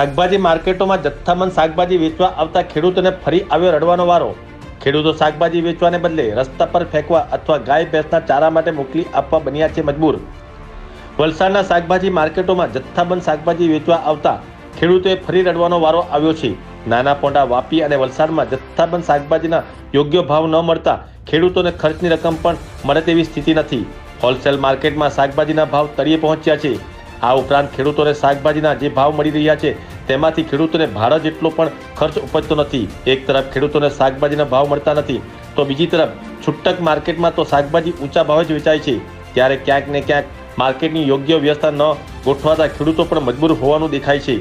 શાકભાજી માર્કેટોમાં જથ્થાબંધ શાકભાજી વેચવા આવતા ખેડૂતોને ફરી આવ્યો રડવાનો વારો. ખેડૂતો શાકભાજી વેચવાને બદલે રસ્તા પર ફેંકવા અથવા ગાય ભેંસના ચારા માટે મોકલી આપવા બન્યા છે મજબૂર. વલસાડના શાકભાજી માર્કેટોમાં જથ્થાબંધ શાકભાજી વેચવા આવતા ખેડૂતોએ ફરી રડવાનો વારો આવ્યો છે. નાના પોંડા વાપી અને વલસાડમાં જથ્થાબંધ શાકભાજીના યોગ્ય ભાવ ન મળતા ખેડૂતોને ખર્ચની રકમ પણ મળે તેવી સ્થિતિ નથી. હોલસેલ માર્કેટમાં શાકભાજીના ભાવ તળિયે પહોંચ્યા છે. આ ઉપરાંત ખેડૂતોને શાકભાજીના જે ભાવ મળી રહ્યા છે, તેમાંથી ખેડૂતોને ભાડા જેટલો પણ ખર્ચ ઉપજતો નથી. એક તરફ ખેડૂતોને શાકભાજીના ભાવ મળતા નથી, તો બીજી તરફ છૂટક માર્કેટમાં તો શાકભાજી ઊંચા ભાવે જ વેચાય છે. ત્યારે ક્યાંક ને ક્યાંક માર્કેટની યોગ્ય વ્યવસ્થા ન ગોઠવાતા ખેડૂતો પણ મજબૂર હોવાનું દેખાય છે.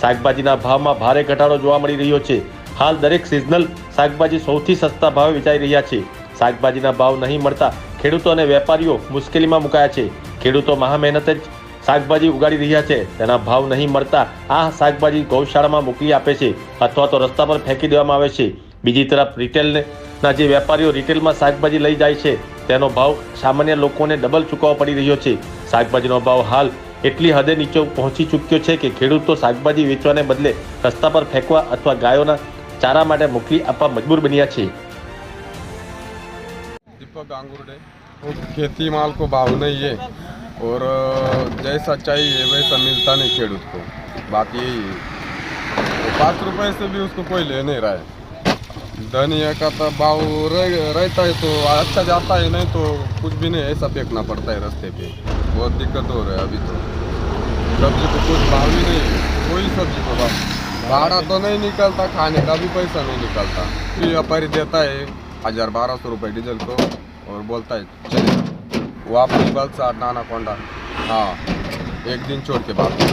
શાકભાજીના ભાવમાં ભારે ઘટાડો જોવા મળી રહ્યો છે. હાલ દરેક સિઝનલ શાકભાજી સૌથી સસ્તા ભાવે વેચાઈ રહ્યા છે. શાકભાજીના ભાવ નહીં મળતા ખેડૂતો અને વેપારીઓ મુશ્કેલીમાં મુકાયા છે. ખેડૂતો મહા મહેનત જ શાકભાજી ઉગાડી રહ્યા છે. તેના ભાવ નહીં મળતા આ શાકભાજી ગૌશાળામાં મોકલી આપે છે અથવા તો રસ્તા પર ફેંકી દેવામાં આવે છે. બીજી તરફ રિટેલના જે વેપારીઓ રિટેલમાં શાકભાજી લઈ જાય છે, તેનો ભાવ સામાન્ય લોકોને ડબલ ચૂકવવા પડી રહ્યો છે. શાકભાજીનો ભાવ હાલ એટલી હદે નીચે પહોંચી ચૂક્યો છે કે ખેડૂતો શાકભાજી વેચવાને બદલે રસ્તા પર ફેંકવા અથવા ગાયોના ચારા માટે મોકલી આપવા મજબૂર બન્યા છે. દીપક ગાંગુરડે ખેતી માલ કો ભાવ નહીં और जय जैसा चाहिए वैसा मिलता नहीं खेडूत को बात यही है तो पाँच रुपए से भी उसको कोई ले नहीं रहा है। धनिया का तो भाव रह, रहता है तो अच्छा जाता है नहीं तो कुछ भी नहीं ऐसा फेंकना पड़ता है रास्ते पे। बहुत दिक्कत हो रहा है अभी तो। सब्जी को कुछ भाव ही नहीं है। कोई सब्जी को भाव भाड़ा तो नहीं निकलता खाने का भी पैसा नहीं निकलता। फिर व्यापारी देता है हजार बारह सौ रुपये डीजल को और बोलता है चले। वापस बलसा नाना कोंडा हाँ एक दिन छोड़ के वापस